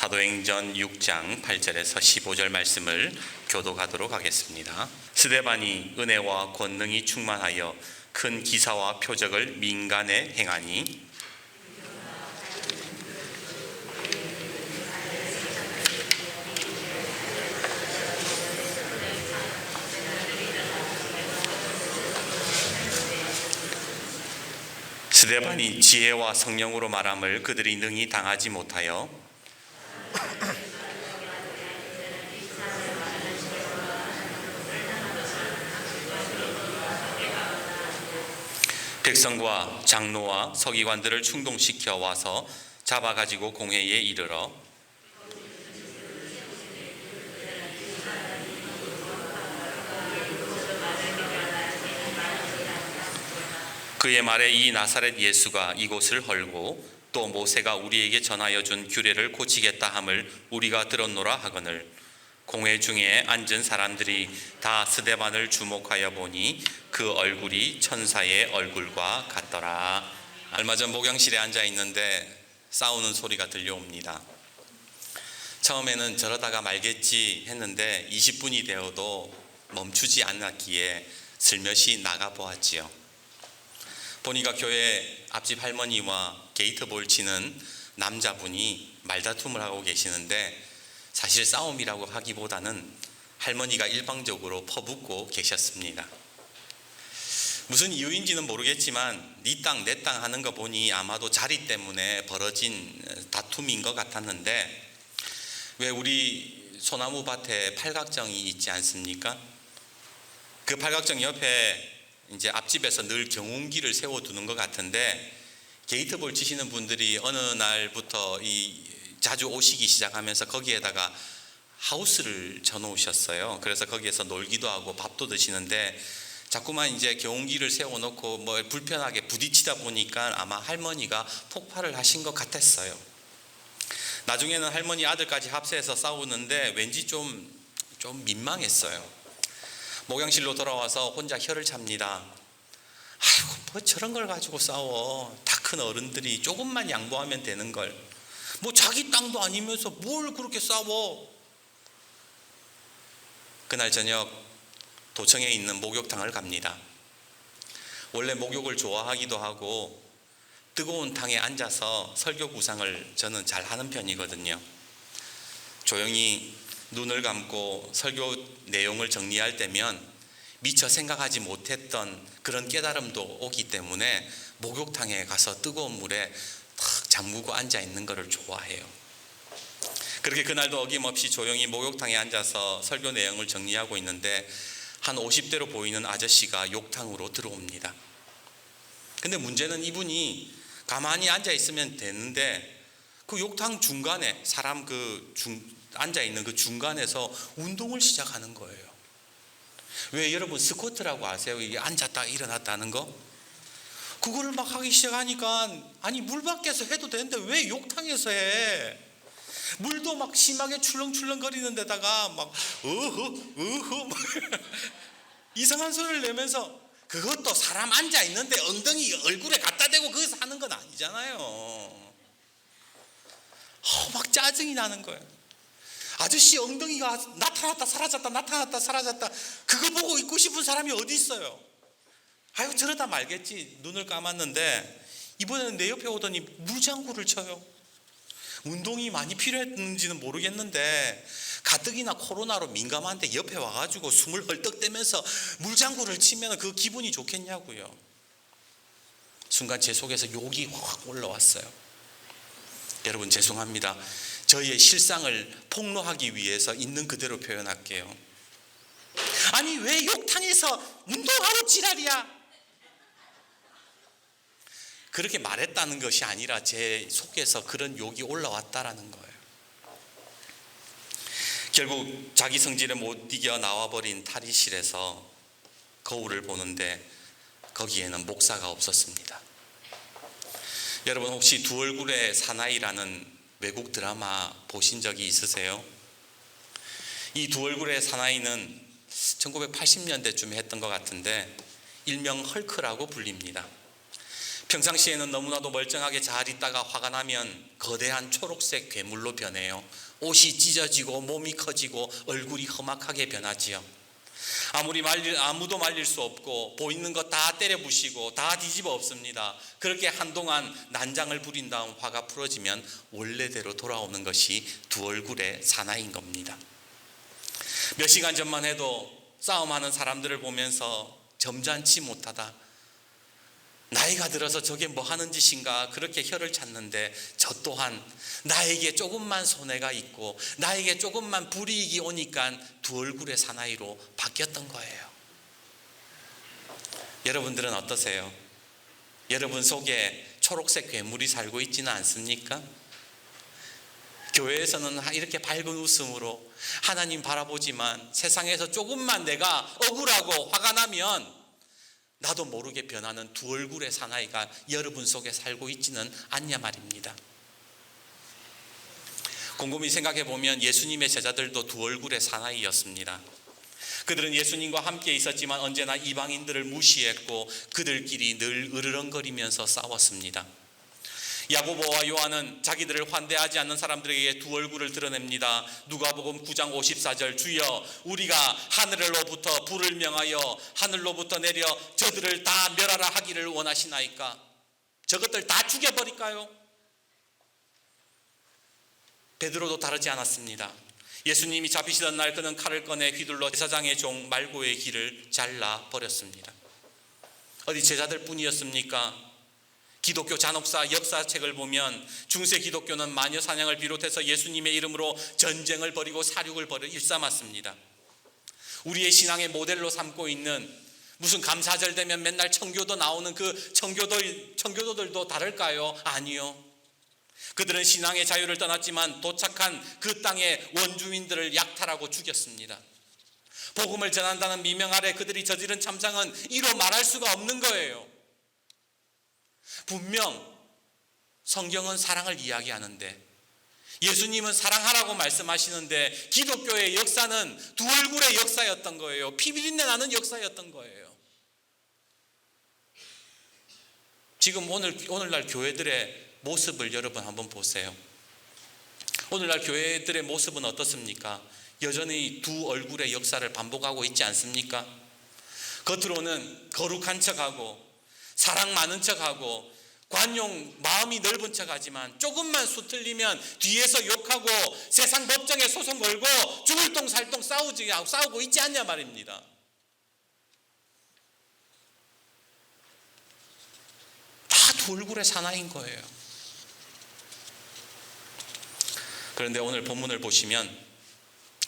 사도행전 6장 8절에서 15절 말씀을 교독하도록 하겠습니다. 스데반이 은혜와 권능이 충만하여 큰 기사와 표적을 민간에 행하니 스데반이 지혜와 성령으로 말함을 그들이 능히 당하지 못하여 백성과 장로와 서기관들을 충동시켜 와서 잡아가지고 공회에 이르러 그의 말에 이 나사렛 예수가 이곳을 헐고 또 모세가 우리에게 전하여 준 규례를 고치겠다 함을 우리가 들었노라 하거늘 공회 중에 앉은 사람들이 다 스데반을 주목하여 보니 그 얼굴이 천사의 얼굴과 같더라. 얼마 전 목양실에 앉아 있는데 싸우는 소리가 들려옵니다. 처음에는 저러다가 말겠지 했는데 20분이 되어도 멈추지 않았기에 슬며시 나가 보았지요. 보니까 교회 앞집 할머니와 게이트볼 치는 남자분이 말다툼을 하고 계시는데 사실 싸움이라고 하기보다는 할머니가 일방적으로 퍼붓고 계셨습니다. 무슨 이유인지는 모르겠지만 네 땅 내 땅 하는 거 보니 아마도 자리 때문에 벌어진 다툼인 것 같았는데 왜 우리 소나무 밭에 팔각정이 있지 않습니까? 그 팔각정 옆에 이제 앞집에서 늘 경운기를 세워두는 것 같은데 게이트볼 치시는 분들이 어느 날부터 이 자주 오시기 시작하면서 거기에다가 하우스를 져놓으셨어요. 그래서 거기에서 놀기도 하고 밥도 드시는데 자꾸만 이제 경운기를 세워놓고 뭐 불편하게 부딪히다 보니까 아마 할머니가 폭발을 하신 것 같았어요. 나중에는 할머니 아들까지 합세해서 싸우는데 왠지 좀, 좀 민망했어요. 목양실로 돌아와서 혼자 혀를 찹니다. 아이고, 뭐 저런 걸 가지고 싸워. 다 큰 어른들이 조금만 양보하면 되는 걸. 뭐 자기 땅도 아니면서 뭘 그렇게 싸워. 그날 저녁 도청에 있는 목욕탕을 갑니다. 원래 목욕을 좋아하기도 하고 뜨거운 탕에 앉아서 설교 구상을 저는 잘 하는 편이거든요. 조용히 눈을 감고 설교 내용을 정리할 때면 미처 생각하지 못했던 그런 깨달음도 오기 때문에 목욕탕에 가서 뜨거운 물에 탁 잠그고 앉아 있는 것을 좋아해요. 그렇게 그날도 어김없이 조용히 목욕탕에 앉아서 설교 내용을 정리하고 있는데 한 50대로 보이는 아저씨가 욕탕으로 들어옵니다. 근데 문제는 이분이 가만히 앉아 있으면 되는데 그 욕탕 중간에 사람 그 중, 앉아 있는 그 중간에서 운동을 시작하는 거예요. 왜 여러분 스쿼트라고 아세요? 이게 앉았다 일어났다 하는 거? 그거를 막 하기 시작하니까 아니 물 밖에서 해도 되는데 왜 욕탕에서 해? 물도 막 심하게 출렁출렁거리는 데다가 막 어허 막 이상한 소리를 내면서 그것도 사람 앉아 있는데 엉덩이 얼굴에 갖다 대고 거기서 하는 건 아니잖아요. 어, 막 짜증이 나는 거예요. 아저씨 엉덩이가 나타났다 사라졌다 나타났다 사라졌다 그거 보고 있고 싶은 사람이 어디 있어요? 아유 저러다 말겠지 눈을 감았는데 이번에는 내 옆에 오더니 물장구를 쳐요. 운동이 많이 필요했는지는 모르겠는데 가뜩이나 코로나로 민감한데 옆에 와가지고 숨을 헐떡대면서 물장구를 치면 그 기분이 좋겠냐고요. 순간 제 속에서 욕이 확 올라왔어요. 여러분 죄송합니다. 저희의 실상을 폭로하기 위해서 있는 그대로 표현할게요. 아니 왜 욕탕에서 운동하러 지랄이야? 그렇게 말했다는 것이 아니라 제 속에서 그런 욕이 올라왔다라는 거예요. 결국 자기 성질에 못 이겨 나와버린 탈의실에서 거울을 보는데 거기에는 목사가 없었습니다. 여러분 혹시 두 얼굴의 사나이라는 외국 드라마 보신 적이 있으세요? 이 두 얼굴의 사나이는 1980년대쯤에 했던 것 같은데 일명 헐크라고 불립니다. 평상시에는 너무나도 멀쩡하게 잘 있다가 화가 나면 거대한 초록색 괴물로 변해요. 옷이 찢어지고 몸이 커지고 얼굴이 험악하게 변하지요. 아무리 말릴 아무도 말릴 수 없고 보이는 거다 때려 부시고 다 뒤집어 엎습니다. 그렇게 한동안 난장을 부린 다음 화가 풀어지면 원래대로 돌아오는 것이 두 얼굴의 사나이인 겁니다. 몇 시간 전만 해도 싸움하는 사람들을 보면서 점잖지 못하다. 나이가 들어서 저게 뭐 하는 짓인가 그렇게 혀를 찾는데 저 또한 나에게 조금만 손해가 있고 나에게 조금만 불이익이 오니까 두 얼굴의 사나이로 바뀌었던 거예요. 여러분들은 어떠세요? 여러분 속에 초록색 괴물이 살고 있지는 않습니까? 교회에서는 이렇게 밝은 웃음으로 하나님 바라보지만 세상에서 조금만 내가 억울하고 화가 나면 나도 모르게 변하는 두 얼굴의 사나이가 여러분 속에 살고 있지는 않냐 말입니다. 곰곰이 생각해 보면 예수님의 제자들도 두 얼굴의 사나이였습니다. 그들은 예수님과 함께 있었지만 언제나 이방인들을 무시했고 그들끼리 늘 으르렁거리면서 싸웠습니다. 야고보와 요한은 자기들을 환대하지 않는 사람들에게 두 얼굴을 드러냅니다. 누가복음 9장 54절 주여 우리가 하늘로부터 불을 명하여 하늘로부터 내려 저들을 다 멸하라 하기를 원하시나이까? 저것들 다 죽여버릴까요? 베드로도 다르지 않았습니다. 예수님이 잡히시던 날 그는 칼을 꺼내 휘둘러 제사장의 종 말고의 길을 잘라 버렸습니다. 어디 제자들 뿐이었습니까? 기독교 잔혹사 역사책을 보면 중세 기독교는 마녀 사냥을 비롯해서 예수님의 이름으로 전쟁을 벌이고 사륙을 벌여 일삼았습니다. 우리의 신앙의 모델로 삼고 있는 무슨 감사절 되면 맨날 청교도 나오는 그 청교도 청교도들도 다를까요? 아니요. 그들은 신앙의 자유를 떠났지만 도착한 그 땅의 원주민들을 약탈하고 죽였습니다. 복음을 전한다는 미명 아래 그들이 저지른 참상은 이로 말할 수가 없는 거예요. 분명 성경은 사랑을 이야기하는데 예수님은 사랑하라고 말씀하시는데 기독교의 역사는 두 얼굴의 역사였던 거예요. 피비린내 나는 역사였던 거예요. 지금 오늘 오늘날 교회들의 모습을 여러분 한번 보세요. 오늘날 교회들의 모습은 어떻습니까? 여전히 두 얼굴의 역사를 반복하고 있지 않습니까? 겉으로는 거룩한 척하고 사랑 많은 척하고 관용 마음이 넓은 척하지만 조금만 수틀리면 뒤에서 욕하고 세상 법정에 소송 걸고 죽을 똥 살똥 싸우지 싸우고 있지 않냐 말입니다. 다 두 얼굴의 사나이인 거예요. 그런데 오늘 본문을 보시면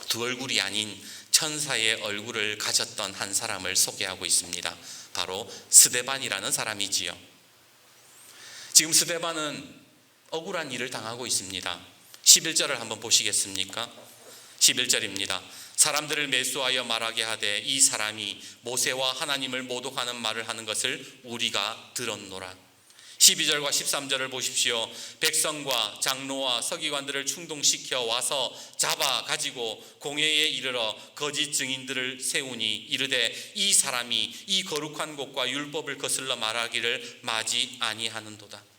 두 얼굴이 아닌 천사의 얼굴을 가졌던 한 사람을 소개하고 있습니다. 바로 스데반이라는 사람이지요. 지금 스데반은 억울한 일을 당하고 있습니다. 11절을 한번 보시겠습니까? 11절입니다. 사람들을 매수하여 말하게 하되 이 사람이 모세와 하나님을 모독하는 말을 하는 것을 우리가 들었노라. 12절과 13절을 보십시오. 백성과 장로와 서기관들을 충동시켜 와서 잡아 가지고 공회에 이르러 거짓 증인들을 세우니 이르되 이 사람이 이 거룩한 곳과 율법을 거슬러 말하기를 마지 아니하는도다.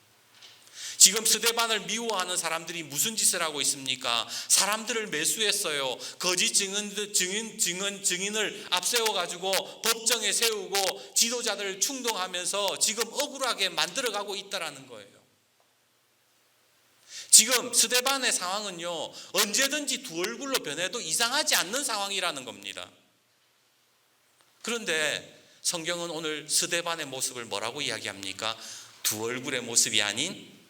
지금 스데반을 미워하는 사람들이 무슨 짓을 하고 있습니까? 사람들을 매수했어요. 거짓 증인, 증인, 증인, 증인을 앞세워 가지고 법정에 세우고 지도자들을 충동하면서 지금 억울하게 만들어가고 있다라는 거예요. 지금 스데반의 상황은요 언제든지 두 얼굴로 변해도 이상하지 않는 상황이라는 겁니다. 그런데 성경은 오늘 스데반의 모습을 뭐라고 이야기합니까? 두 얼굴의 모습이 아닌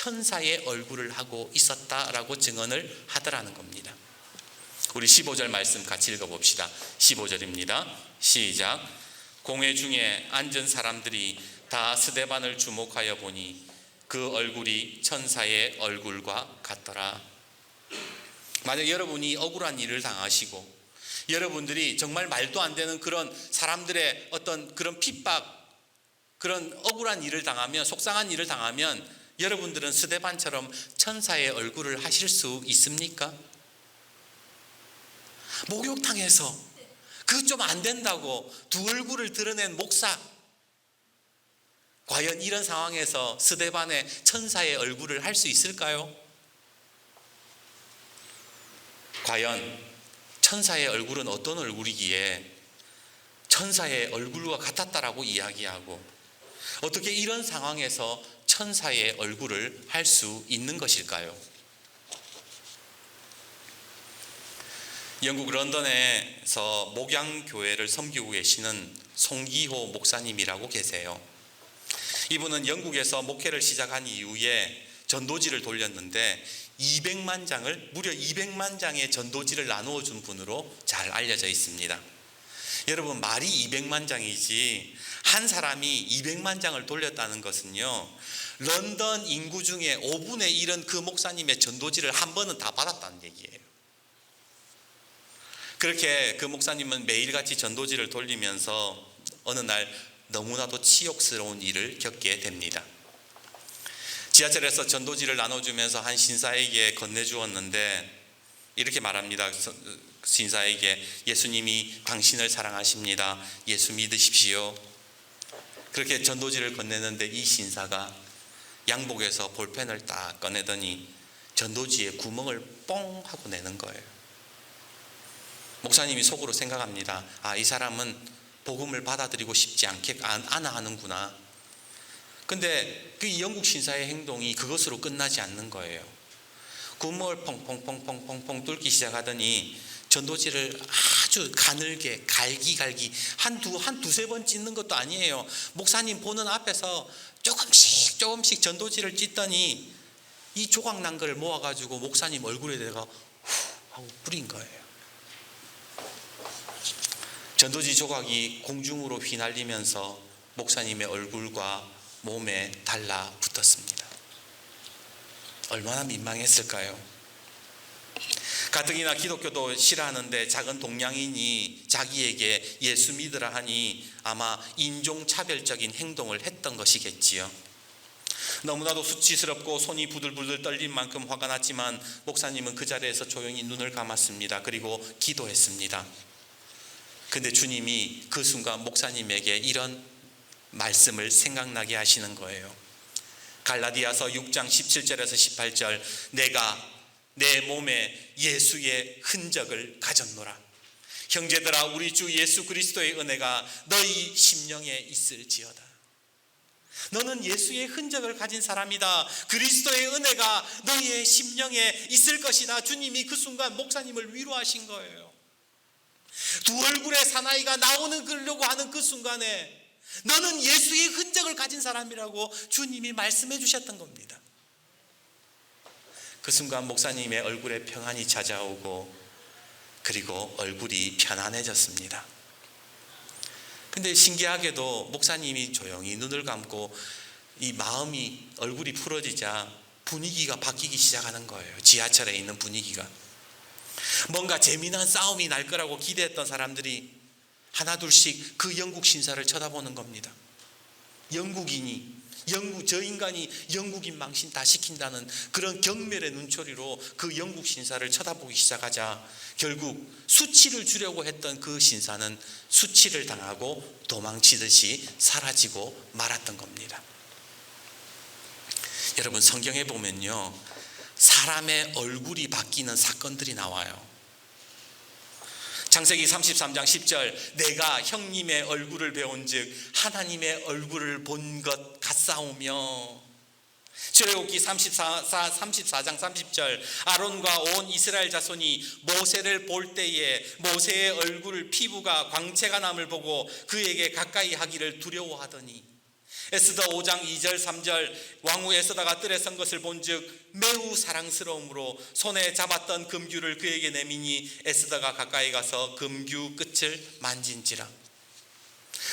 천사의 얼굴을 하고 있었다라고 증언을 하더라는 겁니다. 우리 15절 말씀 같이 읽어봅시다. 15절입니다. 시작. 공회 중에 앉은 사람들이 다 스데반을 주목하여 보니 그 얼굴이 천사의 얼굴과 같더라. 만약 여러분이 억울한 일을 당하시고 여러분들이 정말 말도 안 되는 그런 사람들의 어떤 그런 핍박 그런 억울한 일을 당하면 속상한 일을 당하면 여러분들은 스데반처럼 천사의 얼굴을 하실 수 있습니까? 목욕탕에서 그 좀 안 된다고 두 얼굴을 드러낸 목사 과연 이런 상황에서 스데반의 천사의 얼굴을 할 수 있을까요? 과연 천사의 얼굴은 어떤 얼굴이기에 천사의 얼굴과 같았다라고 이야기하고 어떻게 이런 상황에서 천사의 얼굴을 할 수 있는 것일까요? 영국 런던에서 목양교회를 섬기고 계시는 송기호 목사님이라고 계세요. 이분은 영국에서 목회를 시작한 이후에 전도지를 돌렸는데 200만 장을 무려 200만 장의 전도지를 나누어 준 분으로 잘 알려져 있습니다. 여러분 말이 200만 장이지 한 사람이 200만 장을 돌렸다는 것은요. 런던 인구 중에 5분의 1은 그 목사님의 전도지를 한 번은 다 받았다는 얘기예요. 그렇게 그 목사님은 매일같이 전도지를 돌리면서 어느 날 너무나도 치욕스러운 일을 겪게 됩니다. 지하철에서 전도지를 나눠주면서 한 신사에게 건네주었는데 이렇게 말합니다. 신사에게 예수님이 당신을 사랑하십니다. 예수 믿으십시오. 그렇게 전도지를 건네는데 이 신사가 양복에서 볼펜을 딱 꺼내더니 전도지에 구멍을 뻥 하고 내는 거예요. 목사님이 속으로 생각합니다. 아, 이 사람은 복음을 받아들이고 싶지 않게 안아 하는구나. 근데 그 영국 신사의 행동이 그것으로 끝나지 않는 거예요. 구멍을 펑펑펑펑펑펑 뚫기 시작하더니 전도지를 아주 가늘게 갈기갈기 한두 한 두세 번 찢는 것도 아니에요. 목사님 보는 앞에서 조금씩 조금씩 전도지를 찢더니 이 조각 난 거를 모아 가지고 목사님 얼굴에다가 후 하고 뿌린 거예요. 전도지 조각이 공중으로 휘날리면서 목사님의 얼굴과 몸에 달라붙었습니다. 얼마나 민망했을까요? 가뜩이나 기독교도 싫어하는데 작은 동양인이 자기에게 예수 믿으라 하니 아마 인종차별적인 행동을 했던 것이겠지요. 너무나도 수치스럽고 손이 부들부들 떨린 만큼 화가 났지만 목사님은 그 자리에서 조용히 눈을 감았습니다. 그리고 기도했습니다. 근데 주님이 그 순간 목사님에게 이런 말씀을 생각나게 하시는 거예요. 갈라디아서 6장 17절에서 18절 내가 내 몸에 예수의 흔적을 가졌노라. 형제들아 우리 주 예수 그리스도의 은혜가 너희 심령에 있을지어다. 너는 예수의 흔적을 가진 사람이다. 그리스도의 은혜가 너희의 심령에 있을 것이다. 주님이 그 순간 목사님을 위로하신 거예요. 두 얼굴의 사나이가 나오는 걸려고 하는 그 순간에 너는 예수의 흔적을 가진 사람이라고 주님이 말씀해 주셨던 겁니다. 그 순간 목사님의 얼굴에 평안이 찾아오고 그리고 얼굴이 편안해졌습니다. 근데 신기하게도 목사님이 조용히 눈을 감고 이 마음이 얼굴이 풀어지자 분위기가 바뀌기 시작하는 거예요. 지하철에 있는 분위기가. 뭔가 재미난 싸움이 날 거라고 기대했던 사람들이 하나둘씩 그 영국 신사를 쳐다보는 겁니다. 영국인이 영국 저 인간이 영국인 망신 다 시킨다는 그런 경멸의 눈초리로 그 영국 신사를 쳐다보기 시작하자 결국 수치를 주려고 했던 그 신사는 수치를 당하고 도망치듯이 사라지고 말았던 겁니다. 여러분 성경에 보면요 사람의 얼굴이 바뀌는 사건들이 나와요. 창세기 33장 10절 내가 형님의 얼굴을 배운즉 하나님의 얼굴을 본 것 같사오며. 출애굽기 34, 34장 30절 아론과 온 이스라엘 자손이 모세를 볼 때에 모세의 얼굴 피부가 광채가 남을 보고 그에게 가까이 하기를 두려워하더니 에스더 5장 2절 3절 왕후 에스더가 뜰에 선 것을 본즉 매우 사랑스러움으로 손에 잡았던 금규를 그에게 내미니 에스더가 가까이 가서 금규 끝을 만진지라.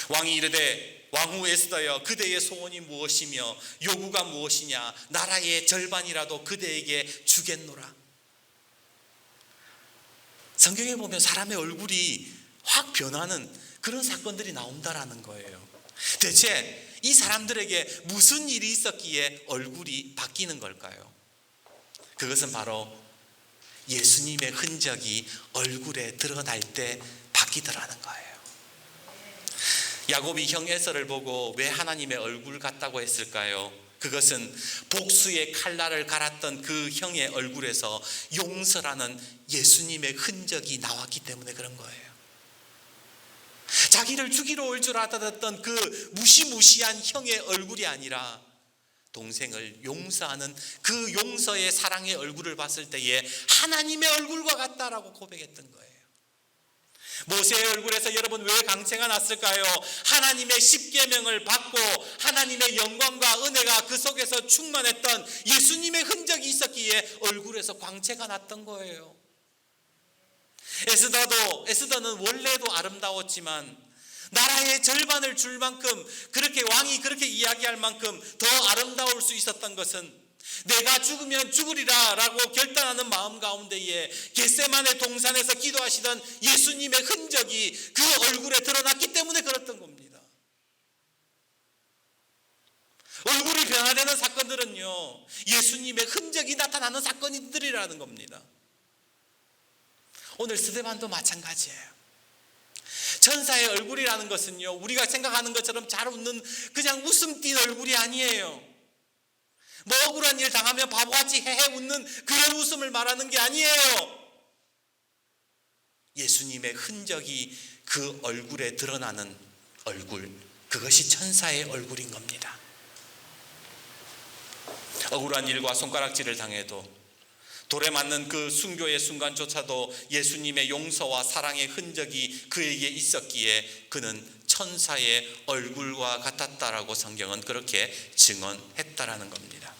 왕이 이르되 왕후 에스더여 그대의 소원이 무엇이며 요구가 무엇이냐? 나라의 절반이라도 그대에게 주겠노라. 성경에 보면 사람의 얼굴이 확 변하는 그런 사건들이 나온다라는 거예요. 대체 이 사람들에게 무슨 일이 있었기에 얼굴이 바뀌는 걸까요? 그것은 바로 예수님의 흔적이 얼굴에 드러날 때 바뀌더라는 거예요. 야곱이 형 에서를 보고 왜 하나님의 얼굴 같다고 했을까요? 그것은 복수의 칼날을 갈았던 그 형의 얼굴에서 용서라는 예수님의 흔적이 나왔기 때문에 그런 거예요. 자기를 죽이러 올 줄 알았던 그 무시무시한 형의 얼굴이 아니라 동생을 용서하는 그 용서의 사랑의 얼굴을 봤을 때에 하나님의 얼굴과 같다라고 고백했던 거예요. 모세의 얼굴에서 여러분 왜 강체가 났을까요? 하나님의 십계명을 받고 하나님의 영광과 은혜가 그 속에서 충만했던 예수님의 흔적이 있었기에 얼굴에서 광채가 났던 거예요. 에스더도 에스더는 원래도 아름다웠지만 나라의 절반을 줄 만큼 그렇게 왕이 그렇게 이야기할 만큼 더 아름다울 수 있었던 것은 내가 죽으면 죽으리라라고 결단하는 마음 가운데에 겟세만의 동산에서 기도하시던 예수님의 흔적이 그 얼굴에 드러났기 때문에 그랬던 겁니다. 얼굴이 변화되는 사건들은요 예수님의 흔적이 나타나는 사건들이라는 겁니다. 오늘 스데반도 마찬가지예요. 천사의 얼굴이라는 것은요, 우리가 생각하는 것처럼 잘 웃는 그냥 웃음 띤 얼굴이 아니에요. 뭐 억울한 일 당하면 바보같이 헤헤 웃는 그런 웃음을 말하는 게 아니에요. 예수님의 흔적이 그 얼굴에 드러나는 얼굴, 그것이 천사의 얼굴인 겁니다. 억울한 일과 손가락질을 당해도 돌에 맞는 그 순교의 순간조차도 예수님의 용서와 사랑의 흔적이 그에게 있었기에 그는 천사의 얼굴과 같았다라고 성경은 그렇게 증언했다라는 겁니다.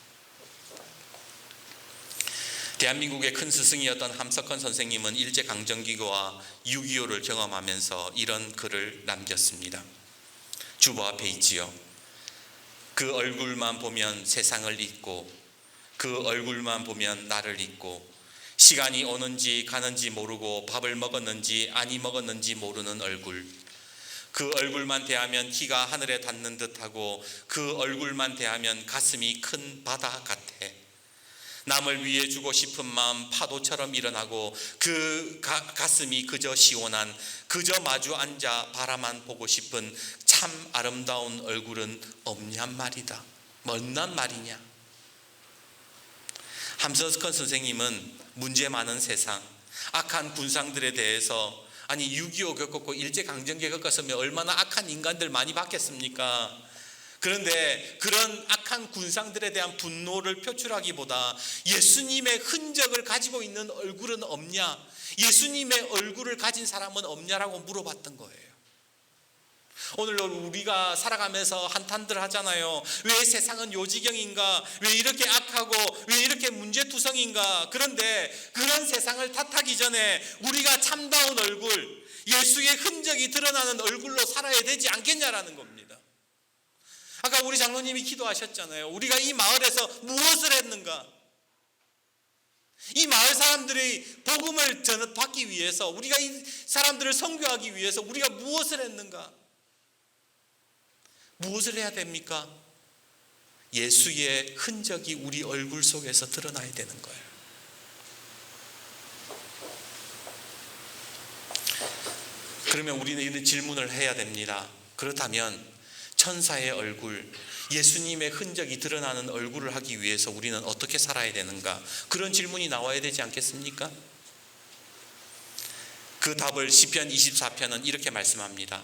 대한민국의 큰 스승이었던 함석헌 선생님은 일제 강점기와 6.25를 경험하면서 이런 글을 남겼습니다. 주보 앞에 있지요. 그 얼굴만 보면 세상을 잊고 그 얼굴만 보면 나를 잊고 시간이 오는지 가는지 모르고 밥을 먹었는지 아니 먹었는지 모르는 얼굴. 그 얼굴만 대하면 키가 하늘에 닿는 듯하고 그 얼굴만 대하면 가슴이 큰 바다 같아. 남을 위해 주고 싶은 마음 파도처럼 일어나고 그 가, 가슴이 그저 시원한 그저 마주 앉아 바라만 보고 싶은 참 아름다운 얼굴은 없냔 말이다. 뭔난 말이냐 함서스컨 선생님은 문제 많은 세상, 악한 군상들에 대해서 아니 6.25 겪었고 일제강점기 겪었으면 얼마나 악한 인간들 많이 봤겠습니까? 그런데 그런 악한 군상들에 대한 분노를 표출하기보다 예수님의 흔적을 가지고 있는 얼굴은 없냐? 예수님의 얼굴을 가진 사람은 없냐라고 물어봤던 거예요. 오늘 우리가 살아가면서 한탄들 하잖아요. 왜 세상은 요지경인가? 왜 이렇게 악하고 왜 이렇게 문제투성인가? 그런데 그런 세상을 탓하기 전에 우리가 참다운 얼굴, 예수의 흔적이 드러나는 얼굴로 살아야 되지 않겠냐라는 겁니다. 아까 우리 장로님이 기도하셨잖아요. 우리가 이 마을에서 무엇을 했는가? 이 마을 사람들의 복음을 전받기 위해서 우리가 이 사람들을 선교하기 위해서 우리가 무엇을 했는가? 무엇을 해야 됩니까? 예수의 흔적이 우리 얼굴 속에서 드러나야 되는 거예요. 그러면 우리는 이런 질문을 해야 됩니다. 그렇다면 천사의 얼굴, 예수님의 흔적이 드러나는 얼굴을 하기 위해서 우리는 어떻게 살아야 되는가? 그런 질문이 나와야 되지 않겠습니까? 그 답을 시편 24편은 이렇게 말씀합니다.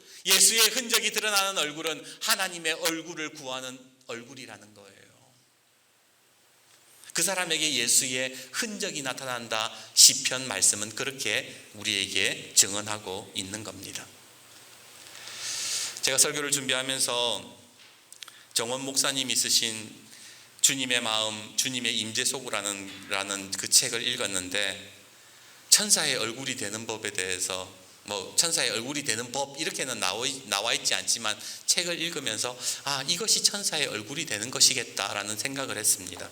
예수의 흔적이 드러나는 얼굴은 하나님의 얼굴을 구하는 얼굴이라는 거예요. 그 사람에게 예수의 흔적이 나타난다. 시편 말씀은 그렇게 우리에게 증언하고 있는 겁니다. 제가 설교를 준비하면서 정원 목사님이 쓰신 주님의 마음, 주님의 임재 속으라는 라는 그 책을 읽었는데 천사의 얼굴이 되는 법에 대해서 뭐 천사의 얼굴이 되는 법 이렇게는 나와, 있지 않지만 책을 읽으면서 아 이것이 천사의 얼굴이 되는 것이겠다라는 생각을 했습니다.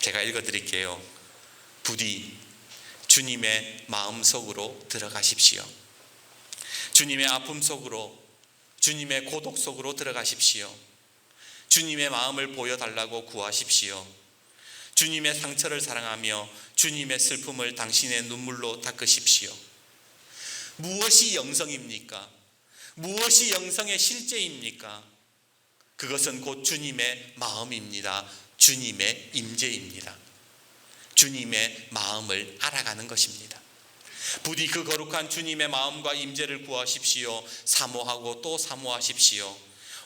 제가 읽어드릴게요. 부디 주님의 마음 속으로 들어가십시오. 주님의 아픔 속으로 주님의 고독 속으로 들어가십시오. 주님의 마음을 보여달라고 구하십시오. 주님의 상처를 사랑하며 주님의 슬픔을 당신의 눈물로 닦으십시오. 무엇이 영성입니까? 무엇이 영성의 실제입니까? 그것은 곧 주님의 마음입니다. 주님의 임재입니다. 주님의 마음을 알아가는 것입니다. 부디 그 거룩한 주님의 마음과 임재를 구하십시오. 사모하고 또 사모하십시오.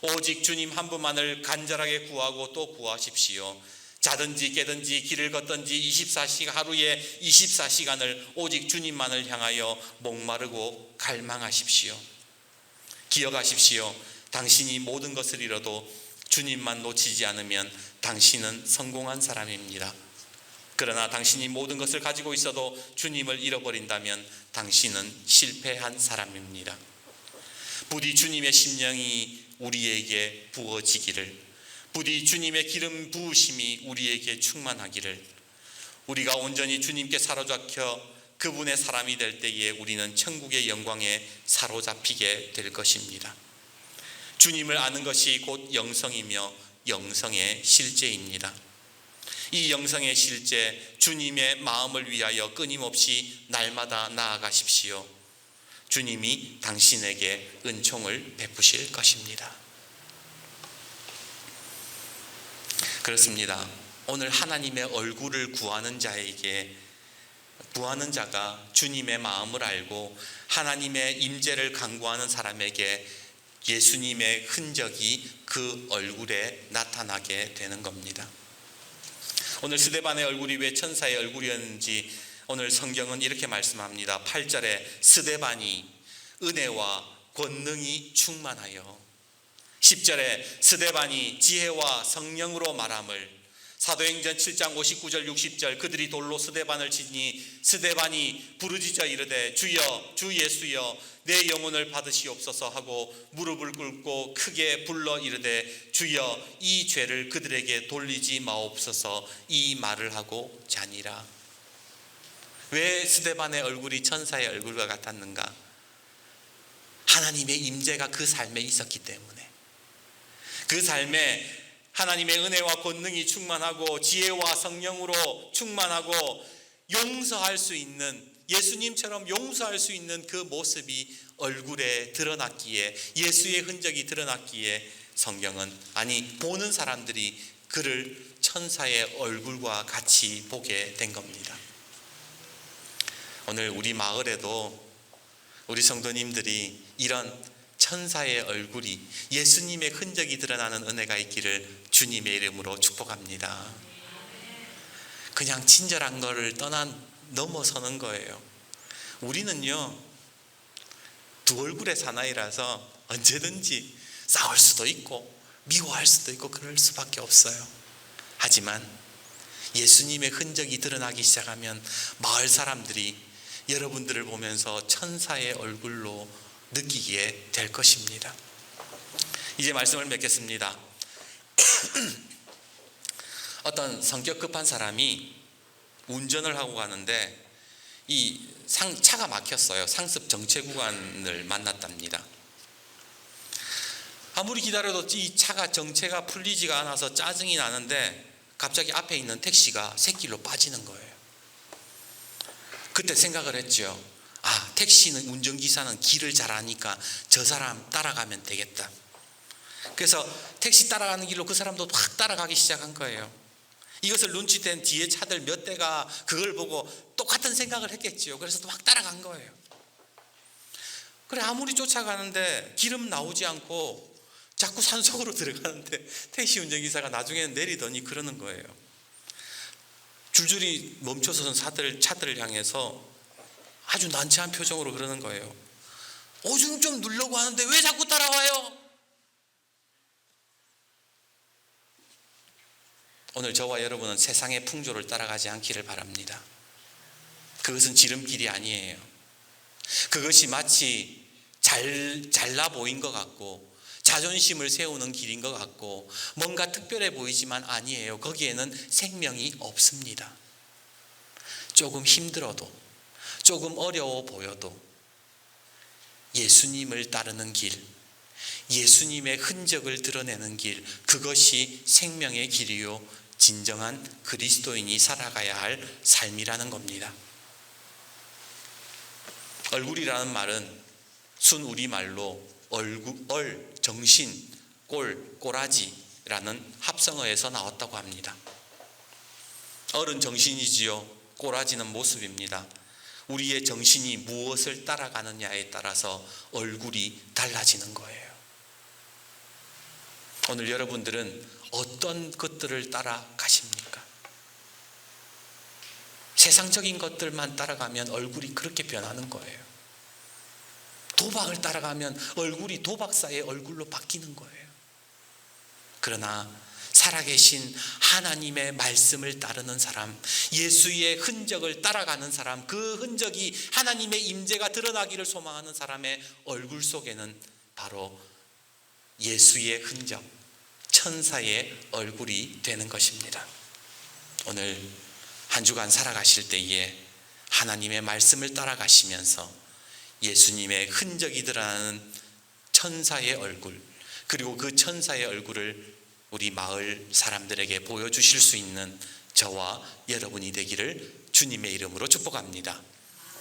오직 주님 한 분만을 간절하게 구하고 또 구하십시오. 자든지 깨든지 길을 걷든지 24시간 하루에 24시간을 오직 주님만을 향하여 목마르고 갈망하십시오. 기억하십시오. 당신이 모든 것을 잃어도 주님만 놓치지 않으면 당신은 성공한 사람입니다. 그러나 당신이 모든 것을 가지고 있어도 주님을 잃어버린다면 당신은 실패한 사람입니다. 부디 주님의 심령이 우리에게 부어지기를 부디 주님의 기름 부으심이 우리에게 충만하기를 우리가 온전히 주님께 사로잡혀 그분의 사람이 될 때에 우리는 천국의 영광에 사로잡히게 될 것입니다. 주님을 아는 것이 곧 영성이며 영성의 실제입니다. 이 영성의 실제 주님의 마음을 위하여 끊임없이 날마다 나아가십시오. 주님이 당신에게 은총을 베푸실 것입니다. 그렇습니다. 오늘 하나님의 얼굴을 구하는 자에게 구하는 자가 주님의 마음을 알고 하나님의 임재를 간구하는 사람에게 예수님의 흔적이 그 얼굴에 나타나게 되는 겁니다. 오늘 스데반의 얼굴이 왜 천사의 얼굴이었는지 오늘 성경은 이렇게 말씀합니다. 8절에 스데반이 은혜와 권능이 충만하여 10절에 스데반이 지혜와 성령으로 말함을 사도행전 7장 59절 60절 그들이 돌로 스데반을 치니 스데반이 부르짖어 이르되 주여 주 예수여 내 영혼을 받으시옵소서 하고 무릎을 꿇고 크게 불러 이르되 주여 이 죄를 그들에게 돌리지 마옵소서. 이 말을 하고 자니라. 왜 스데반의 얼굴이 천사의 얼굴과 같았는가? 하나님의 임재가 그 삶에 있었기 때문에 그 삶에 하나님의 은혜와 권능이 충만하고 지혜와 성령으로 충만하고 용서할 수 있는 예수님처럼 용서할 수 있는 그 모습이 얼굴에 드러났기에 예수의 흔적이 드러났기에 성경은 아니 보는 사람들이 그를 천사의 얼굴과 같이 보게 된 겁니다. 오늘 우리 마을에도 우리 성도님들이 이런 천사의 얼굴이 예수님의 흔적이 드러나는 은혜가 있기를 주님의 이름으로 축복합니다. 그냥 친절한 거를 떠난 넘어서는 거예요. 우리는요 두 얼굴의 사나이라서 언제든지 싸울 수도 있고 미워할 수도 있고 그럴 수밖에 없어요. 하지만 예수님의 흔적이 드러나기 시작하면 마을 사람들이 여러분들을 보면서 천사의 얼굴로 느끼게 될 것입니다. 이제 말씀을 맺겠습니다. 어떤 성격 급한 사람이 운전을 하고 가는데 이 상, 차가 막혔어요. 상습 정체 구간을 만났답니다. 아무리 기다려도 이 차가 정체가 풀리지가 않아서 짜증이 나는데 갑자기 앞에 있는 택시가 새길로 빠지는 거예요. 그때 생각을 했죠. 아, 택시는 운전기사는 길을 잘 아니까 저 사람 따라가면 되겠다. 그래서 택시 따라가는 길로 그 사람도 확 따라가기 시작한 거예요. 이것을 눈치챈 뒤에 차들 몇 대가 그걸 보고 똑같은 생각을 했겠지요. 그래서 또막 따라간 거예요. 그래 아무리 쫓아가는데 기름 나오지 않고 자꾸 산속으로 들어가는데 택시 운전기사가 나중에는 내리더니 그러는 거예요. 줄줄이 멈춰서는 사들 차들을 향해서 아주 난처한 표정으로 그러는 거예요. 오줌 좀 누르려고 하는데 왜 자꾸 따라와요? 오늘 저와 여러분은 세상의 풍조를 따라가지 않기를 바랍니다. 그것은 지름길이 아니에요. 그것이 마치 잘 잘나 보인 것 같고 자존심을 세우는 길인 것 같고 뭔가 특별해 보이지만 아니에요. 거기에는 생명이 없습니다. 조금 힘들어도 조금 어려워 보여도 예수님을 따르는 길, 예수님의 흔적을 드러내는 길, 그것이 생명의 길이요. 진정한 그리스도인이 살아가야 할 삶이라는 겁니다. 얼굴이라는 말은 순 우리말로 얼굴, 얼, 정신, 꼴, 꼬라지라는 합성어에서 나왔다고 합니다. 얼은 정신이지요. 꼬라지는 모습입니다. 우리의 정신이 무엇을 따라가느냐에 따라서 얼굴이 달라지는 거예요. 오늘 여러분들은 어떤 것들을 따라가십니까? 세상적인 것들만 따라가면 얼굴이 그렇게 변하는 거예요. 도박을 따라가면 얼굴이 도박사의 얼굴로 바뀌는 거예요. 그러나 살아계신 하나님의 말씀을 따르는 사람, 예수의 흔적을 따라가는 사람, 그 흔적이 하나님의 임재가 드러나기를 소망하는 사람의 얼굴 속에는 바로 예수의 흔적, 천사의 얼굴이 되는 것입니다. 오늘 한 주간 살아가실 때에 하나님의 말씀을 따라가시면서 예수님의 흔적이 드러나는 천사의 얼굴, 그리고 그 천사의 얼굴을 우리 마을 사람들에게 보여주실 수 있는 저와 여러분이 되기를 주님의 이름으로 축복합니다.